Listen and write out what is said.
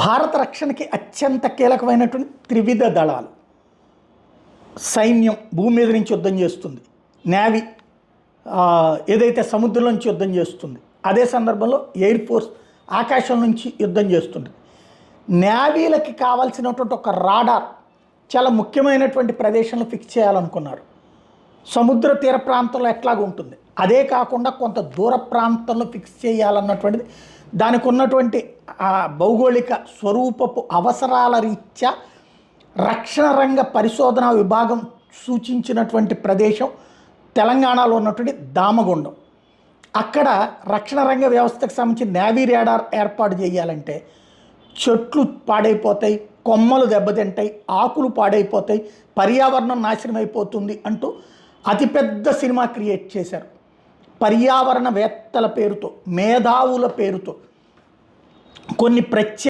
భారత రక్షణకి అత్యంత కీలకమైనటువంటి త్రివిధ దళాలు. సైన్యం భూమి మీద నుంచి యుద్ధం చేస్తుంది. నేవీ ఏదైతే సముద్రం నుంచి యుద్ధం చేస్తుంది అదే సందర్భంలో ఎయిర్ ఫోర్స్ ఆకాశం నుంచి యుద్ధం చేస్తుంది. నేవీలకి కావాల్సినటువంటి ఒక రాడార్ చాలా ముఖ్యమైనటువంటి ప్రదేశంలో ఫిక్స్ చేయాలనుకున్నారు. సముద్ర తీర ప్రాంతంలో ఎట్లాగ ఉంటుంది. అదే కాకుండా కొంత దూర ప్రాంతంలో ఫిక్స్ చేయాలన్నటువంటిది దానికి ఉన్నటువంటి ఆ భౌగోళిక స్వరూపపు అవసరాల రీత్యా రక్షణ రంగ పరిశోధన విభాగం సూచించినటువంటి ప్రదేశం తెలంగాణలో ఉన్నటువంటి దామగుండం. అక్కడ రక్షణ రంగ వ్యవస్థకు సంబంధించి నేవీ రేడార్ ఏర్పాటు చేయాలంటే చెట్లు పాడైపోతాయి కొమ్మలు దెబ్బతింటాయి ఆకులు పాడైపోతాయి పర్యావరణం నాశనం అయిపోతుంది అంటూ అతిపెద్ద సినిమా క్రియేట్ చేశారు. పర్యావరణవేత్తల పేరుతో మేధావుల పేరుతో కొన్ని ప్రత్యేక